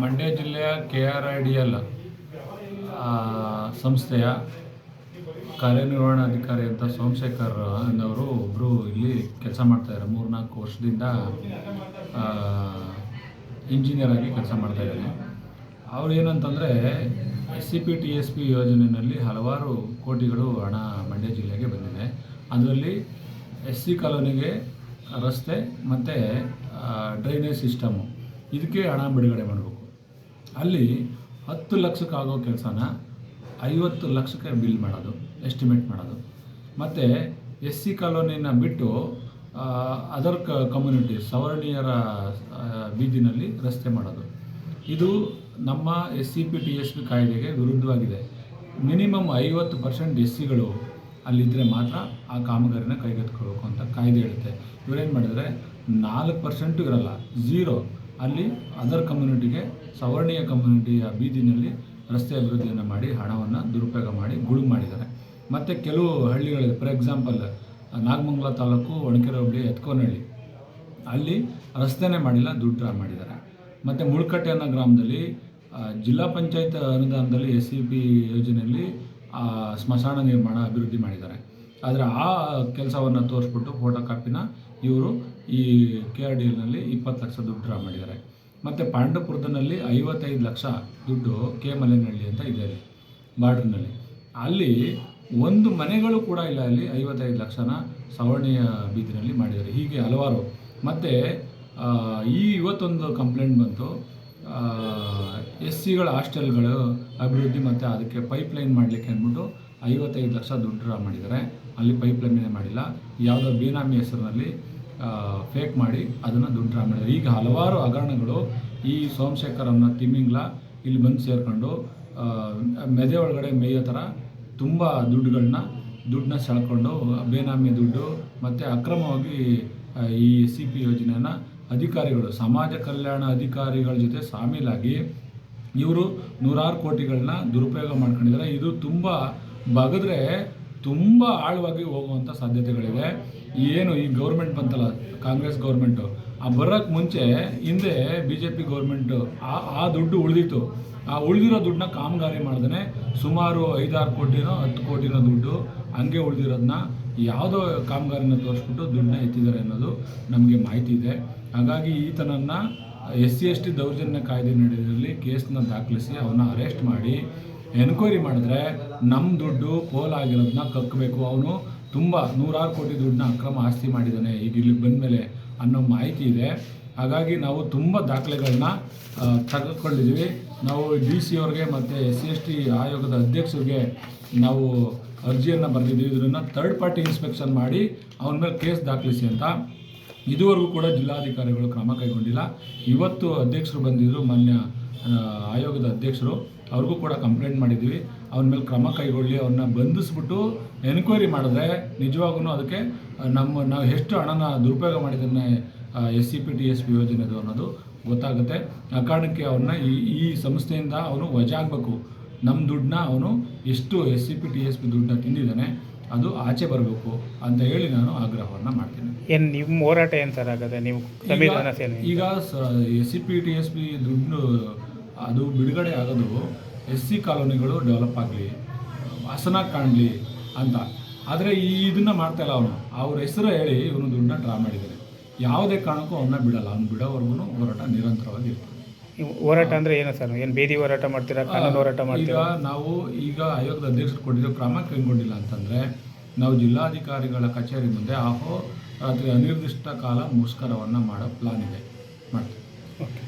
ಮಂಡ್ಯ ಜಿಲ್ಲೆಯ K R I D L ಸಂಸ್ಥೆಯ ಕಾರ್ಯನಿರ್ವಹಣಾಧಿಕಾರಿ ಅಂತ ಸೋಮಶೇಖರ್ ಅನ್ನೋರು ಒಬ್ಬರು ಇಲ್ಲಿ ಕೆಲಸ ಮಾಡ್ತಾಯಿದ್ದಾರೆ ಮೂರ್ನಾಲ್ಕು ವರ್ಷದಿಂದ ಇಂಜಿನಿಯರ್ ಆಗಿ ಕೆಲಸ ಮಾಡ್ತಾಯಿದ್ದಾರೆ ಅವ್ರು ಏನಂತಂದರೆ S C P T S P ಯೋಜನೆಯಲ್ಲಿ ಹಲವಾರು ಕೋಟಿಗಳು ಹಣ ಮಂಡ್ಯ ಜಿಲ್ಲೆಗೆ ಬಂದಿದೆ. ಅದರಲ್ಲಿ ಎಸ್ ಸಿ ಕಾಲೋನಿಗೆ ರಸ್ತೆ ಮತ್ತು ಡ್ರೈನೇಜ್ ಸಿಸ್ಟಮು ಇದಕ್ಕೆ ಹಣ ಬಿಡುಗಡೆ ಮಾಡಬೇಕು. ಅಲ್ಲಿ ಹತ್ತು ಲಕ್ಷಕ್ಕಾಗೋ ಕೆಲಸನ ಐವತ್ತು ಲಕ್ಷಕ್ಕೆ ಬಿಲ್ ಮಾಡೋದು ಎಸ್ಟಿಮೇಟ್ ಮಾಡೋದು. ಮತ್ತು ಎಸ್ ಸಿ ಕಾಲೋನಿನ ಬಿಟ್ಟು ಅದರ್ ಕ ಕಮ್ಯುನಿಟಿ ಸವರ್ಣೀಯರ ಬೀದಿನಲ್ಲಿ ರಸ್ತೆ ಮಾಡೋದು. ಇದು ನಮ್ಮ S C P T S P ಕಾಯ್ದೆಗೆ ವಿರುದ್ಧವಾಗಿದೆ. ಮಿನಿಮಮ್ ಐವತ್ತು ಪರ್ಸೆಂಟ್ ಎಸ್ ಸಿಗಳು ಅಲ್ಲಿದ್ದರೆ ಮಾತ್ರ ಆ ಕಾಮಗಾರಿನ ಕೈಗೆತ್ಕೊಳ್ಬೇಕು ಅಂತ ಕಾಯ್ದೆ ಹೇಳುತ್ತೆ ಇವರೇನು ಮಾಡಿದರೆ ನಾಲ್ಕು ಪರ್ಸೆಂಟು ಇರಲ್ಲ, ಝೀರೋ. ಅಲ್ಲಿ ಅದರ್ ಕಮ್ಯುನಿಟಿಗೆ ಸವರ್ಣೀಯ ಕಮ್ಯುನಿಟಿಯ ಬೀದಿನಲ್ಲಿ ರಸ್ತೆ ಅಭಿವೃದ್ಧಿಯನ್ನು ಮಾಡಿ, ಹಣವನ್ನು ದುರುಪಯೋಗ ಮಾಡಿ, ಗುಳು ಮಾಡಿದ್ದಾರೆ. ಮತ್ತು ಕೆಲವು ಹಳ್ಳಿಗಳಲ್ಲಿ ಫಾರ್ ಎಕ್ಸಾಂಪಲ್ ನಾಗಮಂಗಲ ತಾಲೂಕು ಒಣಕೆರೆ ಹೋಬಳಿ ಎತ್ಕೋನಹಳ್ಳಿ, ಅಲ್ಲಿ ರಸ್ತೆನೇ ಮಾಡಿಲ್ಲ, ದುಡ್ಡು ಡ್ರಾ ಮಾಡಿದ್ದಾರೆ. ಮತ್ತು ಮುಳ್ಕಟ್ಟೆ ಅನ್ನೋ ಗ್ರಾಮದಲ್ಲಿ ಜಿಲ್ಲಾ ಪಂಚಾಯತ್ ಅನುದಾನದಲ್ಲಿ ಎಸ್ ಸಿ ಪಿ ಯೋಜನೆಯಲ್ಲಿ ಸ್ಮಶಾನ ನಿರ್ಮಾಣ ಅಭಿವೃದ್ಧಿ ಮಾಡಿದ್ದಾರೆ. ಆದರೆ ಆ ಕೆಲಸವನ್ನು ತೋರಿಸ್ಬಿಟ್ಟು ಫೋಟೋ ಕಾಪಿನ ಇವರು ಈ ಕೆ ಆರ್ ಡಿ ಎಲ್ನಲ್ಲಿ ಇಪ್ಪತ್ತು ಲಕ್ಷ ದುಡ್ಡು ಡ್ರಾ ಮಾಡಿದ್ದಾರೆ. ಮತ್ತು ಪಾಂಡವಪುರದಲ್ಲಿ ಐವತ್ತೈದು ಲಕ್ಷ ದುಡ್ಡು ಕೆ ಮಲೆನಹಳ್ಳಿ ಅಂತ ಇದೆ ಅಲ್ಲಿ ಬಾರ್ಡ್ರ್ನಲ್ಲಿ ಅಲ್ಲಿ ಒಂದು ಮನೆಗಳು ಕೂಡ ಇಲ್ಲ ಅಲ್ಲಿ, ಐವತ್ತೈದು ಲಕ್ಷನ ಸವರ್ಣೀಯ ಬೀದಿನಲ್ಲಿ ಮಾಡಿದ್ದಾರೆ. ಹೀಗೆ ಹಲವಾರು. ಮತ್ತು ಈ ಇವತ್ತೊಂದು ಕಂಪ್ಲೇಂಟ್ ಬಂತು. ಎಸ್ ಸಿಗಳ ಹಾಸ್ಟೆಲ್ಗಳು ಅಭಿವೃದ್ಧಿ ಮತ್ತು ಅದಕ್ಕೆ ಪೈಪ್ಲೈನ್ ಮಾಡಲಿಕ್ಕೆ ಅಂದ್ಬಿಟ್ಟು ಐವತ್ತೈದು ಲಕ್ಷ ದುಡ್ಡು ಡ್ರಾ ಮಾಡಿದ್ದಾರೆ. ಅಲ್ಲಿ ಪೈಪ್ ಮಾಡಿಲ್ಲ. ಯಾವುದೋ ಬೇನಾಮಿ ಹೆಸರಿನಲ್ಲಿ ಫೇಕ್ ಮಾಡಿ ಅದನ್ನು ದುಡ್ಡು ಡ್ರಾ ಮಾಡಿದ್ದಾರೆ. ಈಗ ಹಲವಾರು ಹಗರಣಗಳು ಈ ಸೋಮಶೇಖರ್ ತಿಮಿಂಗ್ಲ ತಿಮ್ಮಿಂಗ್ಲ ಇಲ್ಲಿ ಬಂದು ಸೇರಿಕೊಂಡು ಮೆದೆ ಒಳಗಡೆ ಮೇಯೋ ಥರ ತುಂಬ ದುಡ್ಡುಗಳನ್ನ ದುಡ್ಡನ್ನ ಸೆಳ್ಕೊಂಡು, ಬೇನಾಮಿ ದುಡ್ಡು ಮತ್ತು ಅಕ್ರಮವಾಗಿ ಈ ಸಿ ಪಿ ಯೋಜನೆಯನ್ನು ಅಧಿಕಾರಿಗಳು, ಸಮಾಜ ಕಲ್ಯಾಣ ಅಧಿಕಾರಿಗಳ ಜೊತೆ ಸಾಮೀಲಾಗಿ ಇವರು ನೂರಾರು ಕೋಟಿಗಳನ್ನ ದುರುಪಯೋಗ ಮಾಡ್ಕೊಂಡಿದ್ದಾರೆ. ಇದು ತುಂಬ ಬಗದ್ರೆ ತುಂಬ ಆಳವಾಗಿ ಹೋಗುವಂಥ ಸಾಧ್ಯತೆಗಳಿವೆ. ಏನು ಈ ಗೌರ್ಮೆಂಟ್ ಬಂತಲ್ಲ, ಕಾಂಗ್ರೆಸ್ ಗೌರ್ಮೆಂಟು ಆ ಬರೋಕ್ಕೆ ಮುಂಚೆ ಹಿಂದೆ ಬಿ ಜೆ ಪಿ ಗೌರ್ಮೆಂಟು ಆ ಆ ದುಡ್ಡು ಉಳಿದಿತ್ತು. ಆ ಉಳಿದಿರೋ ದುಡ್ಡನ್ನ ಕಾಮಗಾರಿ ಮಾಡ್ದೇ ಸುಮಾರು ಐದಾರು ಕೋಟಿನೋ ಹತ್ತು ಕೋಟಿನೋ ದುಡ್ಡು ಹಂಗೆ ಉಳಿದಿರೋದನ್ನ ಯಾವುದೋ ಕಾಮಗಾರಿನ ತೋರಿಸ್ಬಿಟ್ಟು ದುಡ್ಡನ್ನ ಎತ್ತಿದ್ದಾರೆ ಅನ್ನೋದು ನಮಗೆ ಮಾಹಿತಿ ಇದೆ. ಹಾಗಾಗಿ ಈತನನ್ನು ಎಸ್ ಸಿ ಎಸ್ ಟಿ ದೌರ್ಜನ್ಯ ಕಾಯ್ದೆ ನಡೆಯಲ್ಲಿ ಕೇಸನ್ನ ದಾಖಲಿಸಿ ಅವನ್ನ ಅರೆಸ್ಟ್ ಮಾಡಿ. ಎನ್ಕ್ವೈರಿ ಮಾಡಿದ್ರೆ ನಮ್ಮ ದುಡ್ಡು ಪೋಲಾಗಿರೋದನ್ನ ಕಕ್ಕಬೇಕು ಅವನು ತುಂಬ ನೂರಾರು ಕೋಟಿ ದುಡ್ಡನ್ನ ಅಕ್ರಮ ಆಸ್ತಿ ಮಾಡಿದ್ದಾನೆ ಈಗ ಇಲ್ಲಿಗೆ ಬಂದಮೇಲೆ ಅನ್ನೋ ಮಾಹಿತಿ ಇದೆ. ಹಾಗಾಗಿ ನಾವು ತುಂಬ ದಾಖಲೆಗಳನ್ನ ತೆಗೆದುಕೊಂಡಿದ್ದೀವಿ ನಾವು ಡಿ ಸಿ ಅವ್ರಿಗೆ ಮತ್ತು ಎಸ್ ಸಿ ಎಸ್ ಟಿ ಆಯೋಗದ ಅಧ್ಯಕ್ಷರಿಗೆ ನಾವು ಅರ್ಜಿಯನ್ನು ಬರೆದಿದ್ದೀವಿ. ಇದನ್ನು ಥರ್ಡ್ ಪಾರ್ಟಿ ಇನ್ಸ್ಪೆಕ್ಷನ್ ಮಾಡಿ ಅವನ ಮೇಲೆ ಕೇಸ್ ದಾಖಲಿಸಿ ಅಂತ. ಇದುವರೆಗೂ ಕೂಡ ಜಿಲ್ಲಾಧಿಕಾರಿಗಳು ಕ್ರಮ ಕೈಗೊಂಡಿಲ್ಲ. ಇವತ್ತು ಅಧ್ಯಕ್ಷರು ಬಂದಿದ್ದರು ಮಾನ್ಯ ಆಯೋಗದ ಅಧ್ಯಕ್ಷರು. ಅವ್ರಿಗೂ ಕೂಡ ಕಂಪ್ಲೇಂಟ್ ಮಾಡಿದ್ದೀವಿ. ಅವ್ರ ಮೇಲೆ ಕ್ರಮ ಕೈಗೊಳ್ಳಿ, ಅವ್ರನ್ನ ಬಂಧಿಸ್ಬಿಟ್ಟು ಎನ್ಕ್ವೈರಿ ಮಾಡಿದ್ರೆ ನಿಜವಾಗೂ ಅದಕ್ಕೆ ನಮ್ಮ, ನಾವು ಎಷ್ಟು ಹಣನ ದುರುಪಯೋಗ ಮಾಡಿದ್ದನ್ನೇ S C P T, S P ಯೋಜನೆದು ಅನ್ನೋದು ಗೊತ್ತಾಗುತ್ತೆ. ಆ ಕಾರಣಕ್ಕೆ ಅವ್ರನ್ನ ಈ ಈ ಸಂಸ್ಥೆಯಿಂದ ಅವನು ವಜಾ ಆಗಬೇಕು ನಮ್ಮ ದುಡ್ಡನ್ನ ಅವನು ಎಷ್ಟು S C P T, S P ದುಡ್ಡನ್ನ ತಿಂದಿದ್ದಾನೆ ಅದು ಆಚೆ ಬರಬೇಕು ಅಂತ ಹೇಳಿ ನಾನು ಆಗ್ರಹವನ್ನು ಮಾಡ್ತೀನಿ. ಏನು ನಿಮ್ಮ ಹೋರಾಟ ಏನು ಸರ್ ಆಗದೆ ನೀವು ಸಂವಿಧಾನ ಸೇನೆ ಈಗ S C P T S P ದುಡ್ಡು ಅದು ಬಿಡುಗಡೆ ಆಗೋದು ಎಸ್ ಸಿ ಕಾಲೋನಿಗಳು ಡೆವಲಪ್ ಆಗಲಿ ವಾಸನ ಕಾಣಲಿ ಅಂತ. ಆದರೆ ಈ ಇದನ್ನು ಮಾಡ್ತಾ ಇಲ್ಲ ಅವನು. ಅವ್ರ ಹೆಸರು ಹೇಳಿ ಇವನು ದುಡ್ಡನ್ನ ಡ್ರಾ ಮಾಡಿದ್ದಾರೆ ಯಾವುದೇ ಕಾರಣಕ್ಕೂ ಅವನ್ನ ಬಿಡಲ್ಲ. ಅವ್ನು ಬಿಡೋವರೆಗೂ ಹೋರಾಟ ನಿರಂತರವಾಗಿ ಇರ್ತದೆ. ಹೋರಾಟ ಅಂದ್ರೆ ಏನು ಸರ್? ಏನು ಬೇದಿ ಹೋರಾಟ ಮಾಡ್ತೀರಾ ಕಾನೂನು ಹೋರಾಟ ಈಗ ಮಾಡ್ತೀರಾ ನಾವು ಈಗ ಆಯೋಗದ ಅಧ್ಯಕ್ಷರು ಕೊಟ್ಟಿರೋ ಕ್ರಮ ಕೈಗೊಂಡಿಲ್ಲ ಅಂತಂದರೆ ನಾವು ಜಿಲ್ಲಾಧಿಕಾರಿಗಳ ಕಚೇರಿ ಮುಂದೆ ಆಹೋ ರಾತ್ರಿ ಅನಿರ್ದಿಷ್ಟ ಕಾಲ ಮುಷ್ಕರವನ್ನು ಮಾಡೋ ಪ್ಲಾನ್ ಇದೆ. ಮಾಡ್ತೀವಿ. ಓಕೆ.